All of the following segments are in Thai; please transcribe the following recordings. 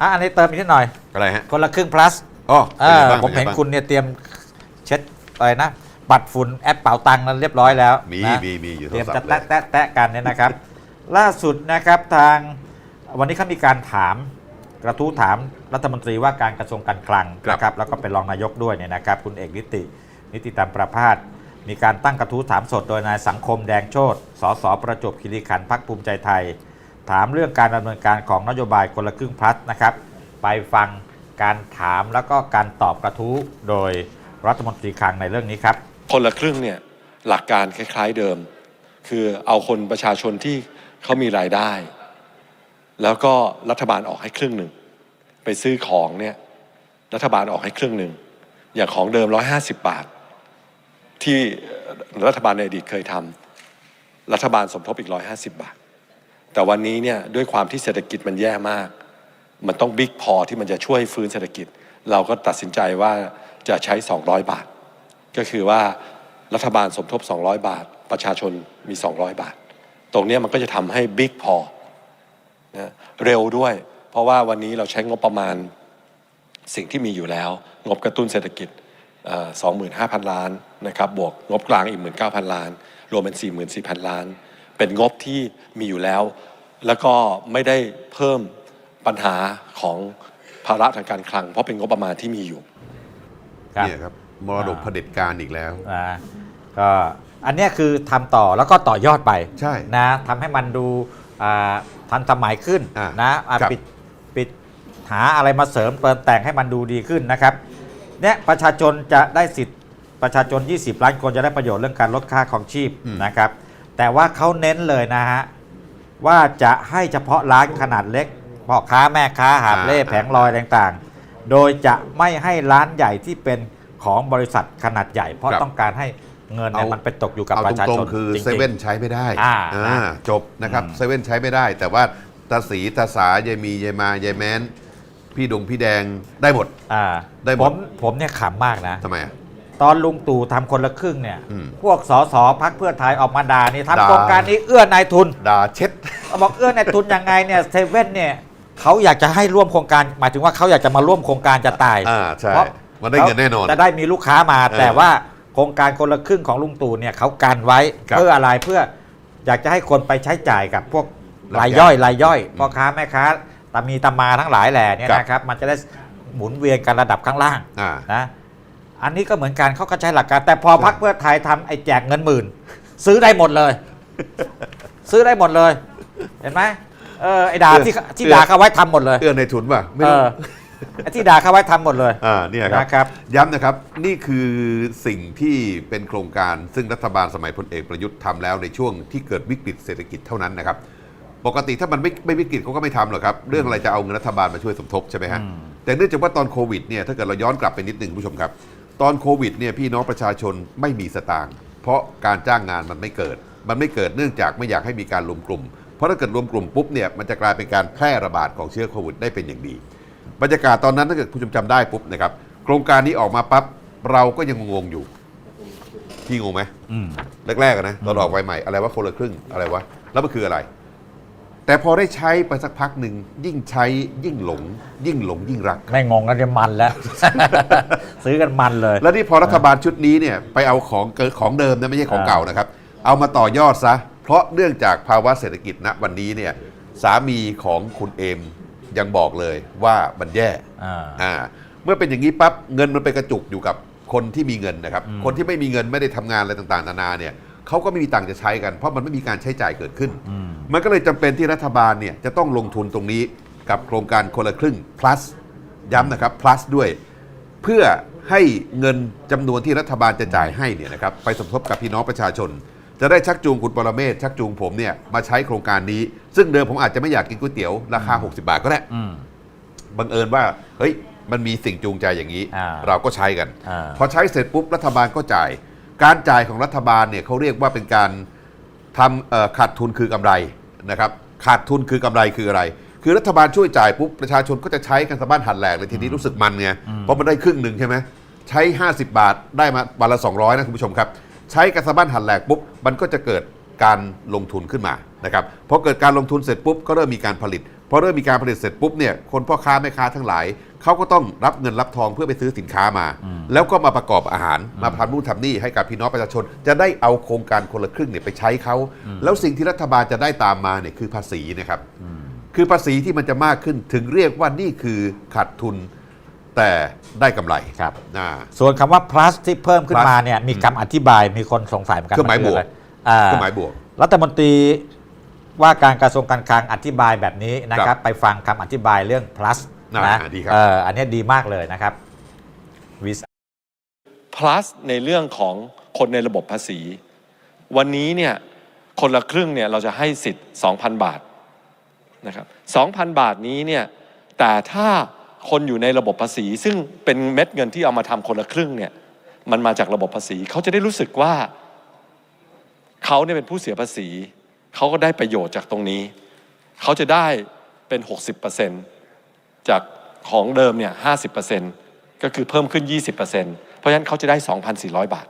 อะอันนี้เติมอีกนิดหน่อย อะไรฮะคนละครึ่ง plus อ๋อเอป็นอไงบ้างผมเห็นป็ไงบ้างคุณเนี่ยเตรียมเช็ดอะไรนะบัตรฝุ่นแอปเป๋าตังค์นั้นเรียบร้อยแล้วมีนะ มีมีอยู่โทเตรีรยมศัพจะท์เลแตะยแตะแตะกันเนี่ยนะครับ ล่าสุดนะครับทางวันนี้เขามีการถามกระทู้ถามรัฐมนตรีว่าการกระทรวงการคลังครับนะครับแล้วก็เป็นรองนายกด้วยเนี่ยนะครับ คุณเอกนิติ นิติตามประพาสมีการตั้งกระทู้ถามสดโดยนายสังคมแดงโชตสสประจวบคีรีขันธ์พักภูมิใจไทย ถามเรื่องการดำเนินการของนโยบายคนละครึ่งพลัสนะครับ ไปฟังการถามแล้วก็การตอบกระทู้โดยรัฐมนตรีคลังในเรื่องนี้ครับ คนละครึ่งเนี่ยหลักการคล้ายๆเดิม คือเอาคนประชาชนที่เขามีรายได้ แล้วก็รัฐบาลออกให้ครึ่งหนึ่งไปซื้อของเนี่ยรัฐบาลออกให้ครึ่งหนึ่งอย่างของเดิม 150 บาท ที่รัฐบาลในอดีตเคยทำรัฐบาลสมทบอีก 150 บาท แต่วันนี้เนี่ยด้วยความที่เศรษฐกิจมันแย่มาก มันต้องบิ๊กพอที่มันจะช่วยฟื้นเศรษฐกิจ เราก็ตัดสินใจว่าจะใช้ 200 บาท ก็คือว่ารัฐบาลสมทบ 200 บาท ประชาชนมี 200 บาท ตรงนี้มันก็จะทำให้บิ๊กพอนะเร็วด้วย เพราะว่าวันนี้เราใช้งบประมาณสิ่งที่มีอยู่แล้ว งบกระตุ้นเศรษฐกิจเอ่อ25,000 ล้านนะครับบวกงบกลางอีก 19,000 ล้าน รวมเป็น 44,000 ล้าน เป็นงบที่มีอยู่แล้ว แล้วก็ไม่ได้เพิ่มปัญหาของภาระทางการคลัง เพราะเป็นงบประมาณที่มีอยู่ ครับเนี่ยครับมรดกเผด็จการอีกแล้วนะก็อันเนี้ยคือทำต่อแล้วก็ต่อยอดไปใช่นะทำให้มันดูอ่าทันสมัยขึ้นอ่านะอ่าครับ ปิดปิดหาอะไรมาเสริมเติมแต่งให้มันดูดีขึ้นนะครับเนี่ยประชาชนจะได้สิทธิ์ประชาชน 20 ล้านคนจะได้ประโยชน์เรื่องการลดค่าของชีพนะครับ แต่ว่าเขาเน้นเลยนะฮะ ว่าจะให้เฉพาะร้านขนาดเล็กพ่อค้าแม่ค้าหาบเล่แผงลอยต่างๆ โดยจะไม่ให้ร้านใหญ่ที่เป็นของบริษัทขนาดใหญ่ เพราะครับต้องการให้เงินเนี่ยเอามันไปตกอยู่กับเอาประชาตรชงนๆคือจริงๆเซเว่นใช้ไม่ได้อ่าอ่าจบนะครับอืมเซเว่นใช้ไม่ได้ แต่ว่าตาสีตาสายายมียายมายายแม้น พี่ดงพี่แดงได้หมดอ่าได้หมผดมผมเนี่ยขำมากนะทำไมอะ ตอนลุงตู่ทำคนละครึ่งเนี่ย อืมพวกสสพักเพื่อไทยออกมาด่านี่ด่า ทำโครงการนี้เอื้อนายทุน ด่าเช็ด บอกเอื้อนายทุนยังไงเนี่ยเซเว่นเนี่ยเขาอยากจะให้ร่วมโครงการ หมายถึงว่าเขาอยากจะมาร่วมโครงการจะตายอ่าใช่เพราะมันได้เงินแน่นอน จะได้มีลูกค้ามา เออแต่ว่าโครงการคนละครึ่งของลุงตู่เนี่ยเขากันไว้ครับเพื่ออะไรเพื่ออยากจะให้คนไปใช้จ่ายกับพวกรารายยย่ย่ออยยรายย่อยพ่อค้าแม่ค้าตามีตามาทั้งหลายแหล่เนี่ยครับ นะครับ มันจะได้หมุนเวียนกันระดับข้างล่าง อ่า นะ อันนี้ก็เหมือนกันเขาก็ใช้หลักการ แต่พอพักเพื่อไทยทำไอ้แจกเงินหมื่น ซื้อได้หมดเลย ซื้อได้หมดเลย เห็นไหมเออไอ้ด่าที่ที่เอื้อด่าเขาไว้ทำหมดเลยเอื้อในทุนป่ะไม่เอรู้อไอ้ที่ด่าเขาไว้ทำหมดเลยอ่าเนี่ยครับ นะครับ ย้ำนะครับ นี่คือสิ่งที่เป็นโครงการซึ่งรัฐบาลสมัยพลเอกประยุทธ์ทำแล้วในช่วงที่เกิดวิกฤตเศรษฐกิจเท่านั้นนะครับ ปกติถ้ามันไม่ไม่วิกฤตเขาก็ไม่ทำหรอกครับ เรื่องอะไรจะเอาเงินรัฐบาลมาช่วยสมทบใช่ไหมฮะอืมแต่เนื่องจากว่าตอนโควิดเนี่ยถ้าเกิดเราย้อนกลับไปนิดหนึ่งคุณผู้ชมครับ ตอนโควิดเนี่ยพี่น้องประชาชนไม่มีสตางค์เพราะการจ้างงานมันไม่เกิด มันไม่เกิดเนื่องจากไม่อยากให้มีการรวมกลุ่ม เพราะถ้าเกิดรวมกลุ่มปุ๊บเนี่ยมันจะกลายเป็นการแพร่ระบาดของเชื้อโควิดได้เป็นอย่างดี บรรยากาศตอนนั้นถ้าเกิดคุณผู้ชมจำได้ปุ๊บนะครับโครงการนี้ออกมาปั๊บเราก็ยังงงๆอยู่พี่งงไหมอืมแรกๆอะนะตอนออกใหม่ๆอะไรว่าคนละครึ่งอะไรวะแล้วมันคืออะไร แต่พอได้ใช้ไปสักพักหนึ่งยิ่งใช้ยิ่งหลง ยิ่งหลงยิ่งรัก ไม่งงกันจะมันแล้ว ซื้อกันมันเลย แล้วนี่พอรัฐบาลชุดนี้เนี่ยไปเอาของเกิของเดิมนะไม่ใช่ของเก่านะครับ เอามาต่อยอดซะ เพราะเนื่องจากภาวะเศรษฐกิจณวันนี้เนี่ยสามีของคุณเอมยังบอกเลยว่ามันแย่อ่าอ่าเมื่อเป็นอย่างนี้ปั๊บเงินมันไปกระจุกอยู่กับคนที่มีเงินนะครับอืมคนที่ไม่มีเงินไม่ได้ทำงานอะไรต่างๆ นานาเนี่ยเขาก็ไม่มีตังค์จะใช้กัน เพราะมันไม่มีการใช้จ่ายเกิดขึ้นอื มมันก็เลยจำเป็นที่รัฐบาลเนี่ยจะต้องลงทุนตรงนี้กับโครงการคนละครึ่ง plus ย้ำนะครับ plus ด้วย เพื่อให้เงินจำนวนที่รัฐบาลจะจ่ายให้เนี่ยนะครับไปสมทบกับพี่น้องประชาชน จะได้ชักจูงคุณปรเมศชักจูงผมเนี่ยมาใช้โครงการนี้ ซึ่งเดิมผมอาจจะไม่อยากกินก๋วยเตี๋ยวราคา 60 บาทก็ได้อืม บังเอิญว่าเฮ้ยมันมีสิ่งจูงใจอย่างนี้ อ่าเราก็ใช้กัน อ่า พอใช้เสร็จปุ๊บรัฐบาลก็จ่าย การจ่ายของรัฐบาลเนี่ยเขาเรียกว่าเป็นการทำเอ่อขาดทุนคือกำไร นะครับขาดทุนคือกำไรคืออะไร คือรัฐบาลช่วยจ่ายปุ๊บประชาชนก็จะใช้กันสะบ้านหันแหลกเลยทีนี้รู้สึกมันไงเพราะมันได้ครึ่งหนึ่งใช่ไหมใช้ 50 บาทได้มาวันละ 200 นะคุณผู้ชมครับ ใช้กันสะบ้านหันแหลกปุ๊บมันก็จะเกิดการลงทุนขึ้นมานะครับพอเกิดการลงทุนเสร็จปุ๊บก็เริ่มมีการผลิต พอเริ่มมีการผลิตเสร็จปุ๊บเนี่ยคนพ่อค้าแม่ค้าทั้งหลายเขาก็ต้องรับเงินรับทองเพื่อไปซื้อสินค้ามา แล้วก็มาประกอบอาหารมาทำนู่นทำนี่ให้กับพี่น้องประชาชน จะได้เอาโครงการคนละครึ่งเนี่ยไปใช้เขาแล้วสิ่งที่รัฐบาลจะได้ตามมาเนี่ยคือภาษีนะครับคือภาษีที่มันจะมากขึ้นถึงเรียกว่านี่คือขาดทุนแต่ได้กำไรครับอ่าส่วนคำว่า plus ที่เพิ่มขึ้น plus มาเนี่ยมีคำอธิบายมีคนสงสัยเหมือนกันเครื่องหมายบวกนอะไรอ่าเครื่องหมายบวกรัฐมนตรี ว่าการกระทรวงการคลังอธิบายแบบนี้นะคครัรับบไปฟังคำอธิบายเรื่อง plus อ่านะดีครับเอออันนี้ดีมากเลยนะครับวิส plus ในเรื่องของคนในระบบภาษี วันนี้เนี่ยคนละครึ่งเนี่ยเราจะให้สิทธิ์ 2,000 บาทนะครับ2,000 บาทนี้เนี่ยแต่ถ้าคนอยู่ในระบบภาษี ซึ่งเป็นเม็ดเงินที่เอามาทำคนละครึ่งเนี่ยมันมาจากระบบภาษี เขาจะได้รู้สึกว่าเขาเนี่ยเป็นผู้เสียภาษี เขาก็ได้ประโยชน์จากตรงนี้ เขาจะได้เป็น 60%จากของเดิมเนี่ย50%ก็คือเพิ่มขึ้น 20%เพราะฉะนั้นเขาจะได้ 2,400 บาท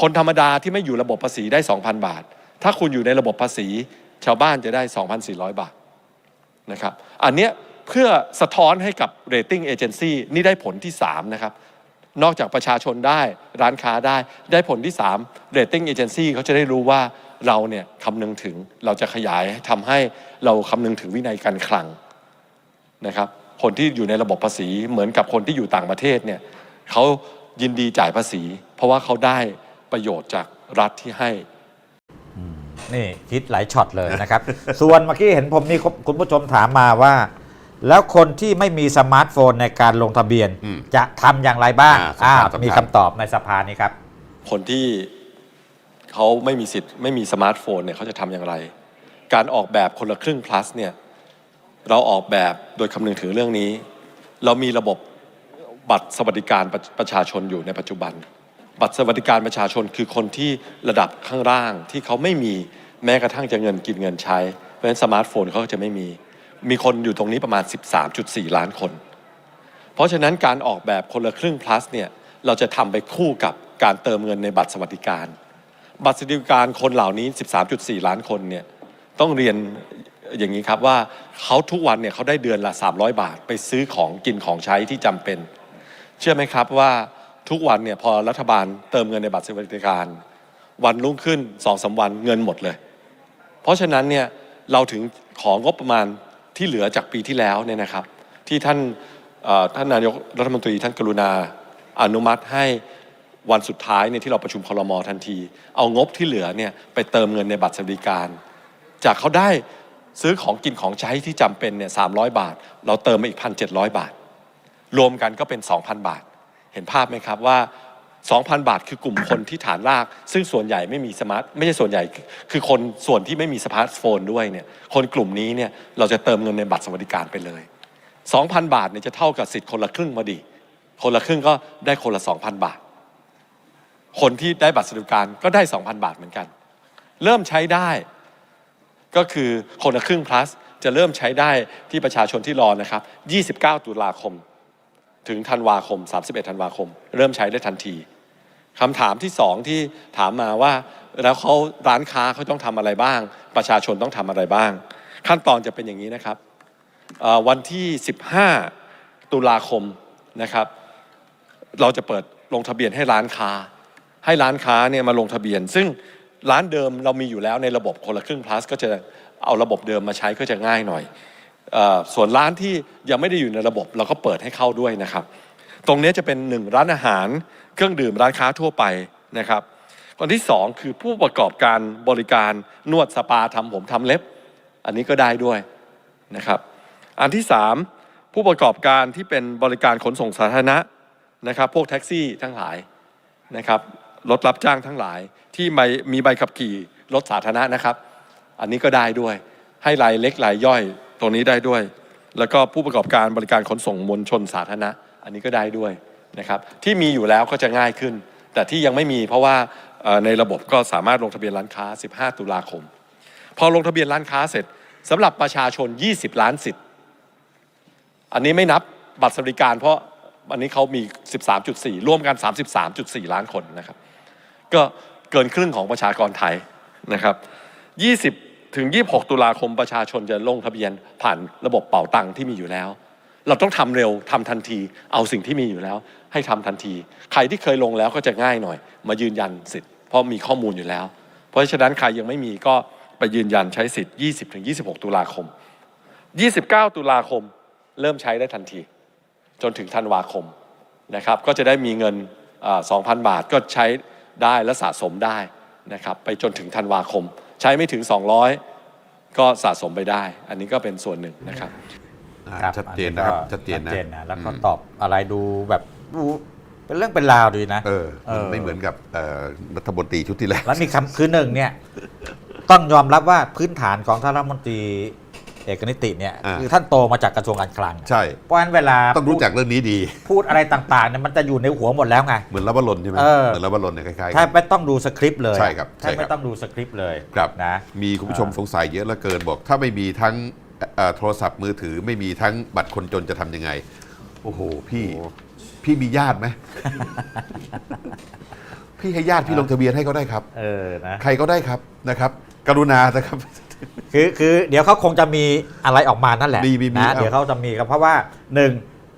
คนธรรมดาที่ไม่อยู่ระบบภาษีได้ 2,000 บาท ถ้าคุณอยู่ในระบบภาษี ชาวบ้านจะได้ 2,400 บาทนะครับ อันเนี้ยเพื่อสะท้อนให้กับ rating agency นี่ได้ผลที่ 3 นะครับ นอกจากประชาชนได้ร้านค้าได้ได้ผลที่3 rating agency เขาจะได้รู้ว่า เราเนี่ยคำนึงถึงเราจะขยายทำให้เราคำนึงถึงวินัยการคลังนะครับ คนที่อยู่ในระบบภาษีเหมือนกับคนที่อยู่ต่างประเทศเนี่ยเขายินดีจ่ายภาษี เพราะว่าเขาได้ประโยชน์จากรัฐที่ให้นี่คิดหลายช็อตเลยนะครับ ส่วนเมื่อกี้เห็นผมมีคุณผู้ชมถามมาว่า แล้วคนที่ไม่มีสมาร์ทโฟนในการลงทะเบียนอืมจะทำอย่างไรบ้างอ่าอ่าสำคัญสำคัญมีคำตอบในสภานี้ครับ คนที่ เขาไม่มีสิทธิ์ไม่มีสมาร์ทโฟนเนี่ยเขาจะทำอย่างไร การออกแบบคนละครึ่ง plus เนี่ยเราออกแบบโดยคำนึงถึงเรื่องนี้ เรามีระบบบัตรสวัสดิการประประชาชนอยู่ในปัจจุบัน บัตรสวัสดิการประชาชนคือคนที่ระดับข้างล่างที่เขาไม่มีแม้กระทั่งจะเงินกินเงินใช้ เพราะฉะนั้นสมาร์ทโฟนเขาจะไม่มี มีคนอยู่ตรงนี้ประมาณ 13.4 ล้านคน เพราะฉะนั้นการออกแบบคนละครึ่ง plus เนี่ยเราจะทำไปคู่กับการเติมเงินในบัตรสวัสดิการ บัตรสวัสดิการคนเหล่านี้ 13.4 ล้านคนเนี่ยต้องเรียนอย่างนี้ครับว่าเขาทุกวันเนี่ยเขาได้เดือนละ 300 บาท ไปซื้อของกินของใช้ที่จำเป็น เชื่อไหมครับว่าทุกวันเนี่ยพอรัฐบาลเติมเงินในบัตรสวัสดิการ วันรุ่งขึ้นสองสาวันเงินหมดเลย เพราะฉะนั้นเนี่ยเราถึงของงบประมาณที่เหลือจากปีที่แล้วเนี่ยนะครับ ที่ท่านท่านนายกรัฐมนตรีท่านกรุณาอนุมัติให้ วันสุดท้ายเนี่ยที่เราประชุมคลมอทันที เอางบที่เหลือเนี่ยไปเติมเงินในบัตรสวัสดิการ จากเขาได้ซื้อของกินของใช้ที่จำเป็นเนี่ยสามบาท เราเติมมาอีกพันเจ็บาท รวมกันก็เป็น 2,000 บาท เห็นภาพไหมครับว่า 2,000 บาทคือกลุ่มคนที่ฐานราก ซึ่งส่วนใหญ่ไม่มีสมาร์ทไม่ใช่ส่วนใหญ่ คือคนส่วนที่ไม่มีสมาร์ทโฟนด้วยเนี่ยคนกลุ่มนี้เนี่ยเราจะเติมเงินในบัตรสวัสดิการไปเลย 2,000 บาทเนี่ยจะเท่ากับสิทธิ์คนละครึ่งพอดี คนละครึ่งก็ได้คนละ 2,000 บาท คนที่ได้บัตรสวัสดิการก็ได้ 2,000 บาทเหมือนกัน เริ่มใช้ได้ก็คือคนละครึ่ง plus จะเริ่มใช้ได้ที่ประชาชนที่รอนะครับ 29 ตุลาคม ถึงธันวาคม 31 ธันวาคม เริ่มใช้ได้ทันทีคำถามที่สองที่ถามมาว่า แล้วเขาร้านค้าเขาต้องทำอะไรบ้าง ประชาชนต้องทำอะไรบ้าง ขั้นตอนจะเป็นอย่างนี้นะครับวันที่ 15 ตุลาคมนะครับ เราจะเปิดลงทะเบียนให้ร้านค้า ให้ร้านค้าเนี่ยมาลงทะเบียน ซึ่งร้านเดิมเรามีอยู่แล้วในระบบคนละครึ่ง plus ก็จะเอาระบบเดิมมาใช้ก็จะง่ายหน่อยอส่วนร้านที่ยังไม่ได้อยู่ในระบบเราก็เปิดให้เข้าด้วยนะครับ ตรงนี้จะเป็นหนึ่งร้านอาหาร เครื่องดื่มร้านค้าทั่วไปนะครับคนที่สองคือผู้ประกอบการบริการนวดสปาทำผมทำเล็บ อันนี้ก็ได้ด้วยนะครับ อันที่สามผู้ประกอบการที่เป็นบริการขนส่งสาธารณะนะครับ พวกแท็กซี่ทั้งหลายนะครับ รถรับจ้างทั้งหลาย ที่มีใบขับขี่รถสาธารณะนะครับ อันนี้ก็ได้ด้วย ให้รายเล็กรายย่อยตรงนี้ได้ด้วย แล้วก็ผู้ประกอบการบริการขนส่งมวลชนสาธารณะ อันนี้ก็ได้ด้วยนะครับ ที่มีอยู่แล้วก็จะง่ายขึ้น แต่ที่ยังไม่มีเพราะว่าในระบบก็สามารถลงทะเบียนร้านค้า 15 ตุลาคม พอลงทะเบียนร้านค้าเสร็จสำหรับประชาชน 20 ล้านสิทธิ์อันนี้ไม่นับบัตรสวัสดิการเพราะอันนี้เขามี 13.4 ร่วมกัน 33.4 ล้านคนนะครับ ก็เกินครึ่งของประชากรไทยนะครับ 20 ถึง 26 ตุลาคมประชาชนจะลงทะเบียนผ่านระบบเป่าตังที่มีอยู่แล้ว เราต้องทำเร็วทำทันที เอาสิ่งที่มีอยู่แล้ว ให้ทำทันที ใครที่เคยลงแล้วก็จะง่ายหน่อย มายืนยันสิทธิ์ เพราะมีข้อมูลอยู่แล้ว เพราะฉะนั้นใครยังไม่มีก็ไปยืนยันใช้สิทธิ์ 20-26 ตุลาคม 29 ตุลาคมเริ่มใช้ได้ทันที จนถึงธันวาคมนะครับ ก็จะได้มีเงินอ่า2,000 บาทก็ใช้ ได้และสะสมได้นะครับไปจนถึงธันวาคม ใช้ไม่ถึง 200 ก็สะสมไปได้ อันนี้ก็เป็นส่วนหนึ่งนะครับอ่าครับชัดเจนนะครับอัก็ชัดเจนนะชัดเจนนะ แล้วก็อืมตอบอะไรดูแบบดูเป็นเรื่องเป็นราวดีนะ เออเออมันไม่เหมือนกับเอ่อรัฐมนตรีชุดที่แล้วแล้วมีคำคือหนึ่งเนี่ย ต้องยอมรับว่าพื้นฐานของท่านรัฐมนตรี เอกนิติเนี่ยอ่า คือท่านโตมาจากกระทรวงการคลัง ใช่ เพราะฉะนั้นเวลาต้องรู้จักเรื่องนี้ดี พูดอะไรต่างๆเนี่ยมันจะอยู่ในหัวหมดแล้วไง เหมือนรับวรนใช่ไหมเออ เหมือนรับวรนเนี่ยคล้ายๆ แทกับนไม่ต้องดูสคริปต์เลยใช่ครับแทใช่บครับ ไม่ต้องดูสคริปต์เลยครับนะ มีคุณผู้ชมอ่าสงสัยเยอะเหลือเกินบอก ถ้าไม่มีทั้งเอ่อโทรศัพท์มือถือ ไม่มีทั้งบัตรคนจนจะทำยังไง โอ้โห พี่พี่มีญาติไหม พี่ให้ญาติพี่ลงทะเบียนให้เขาได้ครับ เออนะ ใครก็ได้ครับนะครับ กรุณานะครับ คือคือเดี๋ยวเขาคงจะมีอะไรออกมานั่นแหละมีมีมีนะเอา เดี๋ยวเขาจะมีครับเพราะว่าหนึ่ง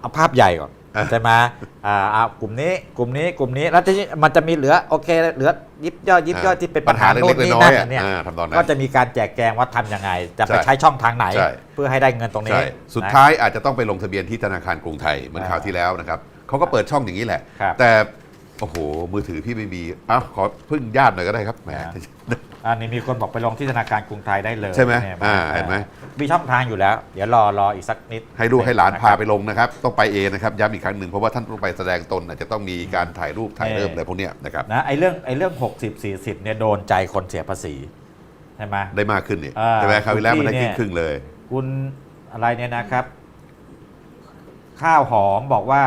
เอาภาพใหญ่ก่อนอะ ใช่ไหมอ่าเอากลุ่มนี้กลุ่มนี้กลุ่มนี้แล้วที่มันจะมีเหลือโอเคเหลือยิบย่อยยิบย่อยที่เป็นปัญหาเล็โน่กนนี่ๆน้อนั่ยนๆอะเนี่ย อ่าทำตอนนั้น ก็จะมีการแจกแจงว่าทำยังไง จะไปใช่ใช้ช่องทางไหน ใช่ เพื่อให้ได้เงินตรงนี้ใช่สุดนะ ท้ายอาจจะต้องไปลงทะเบียนที่ธนาคารกรุงไทยเหมือนอ่าคราวที่แล้วนะครับเขาก็เปิดช่องอย่างนี้แหละ ครับแต่ โอ้โห มือถือพี่ไม่มีอ้าวขอพึ่งญาติหน่อยก็ได้ครับแหมอ่าอันนี้มีคนบอกไปลงที่ธนาคารกรุงไทยได้เลยใช่ไหมเนี่ยอ่าเห็นไหม มีช่องทางอยู่แล้ว เดี๋ยวรอรออีกสักนิดให้ลูกให้หลานพาไปะครับลงนะครับ ต้องไปเองนะครับ ย้ำอีกครั้งหนึ่งเพราะว่าท่านต้องไปแสดงตนอาจจะต้องมีการถ่ายรูปถ่ายเริ่มเอ่อออะไรพวกเนี้ยนะครับ นะไอ้เรื่องไอ้เรื่อง 60 40เนี่ยโดนใจคนเสียภาษีใช่ไหม ได้มากขึ้นเนี่ยอ่าใช่ไหมคราวที่แล้วมันได้คุณพี่ครึ่งเนี่ยครึ่งๆเลย คุณอะไรเนี่ยนะครับ ข้าวหอมบอกว่า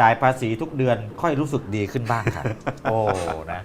จ่ายภาษีทุกเดือนค่อยรู้สึกดีขึ้นบ้างค่ะ โอ้ นะ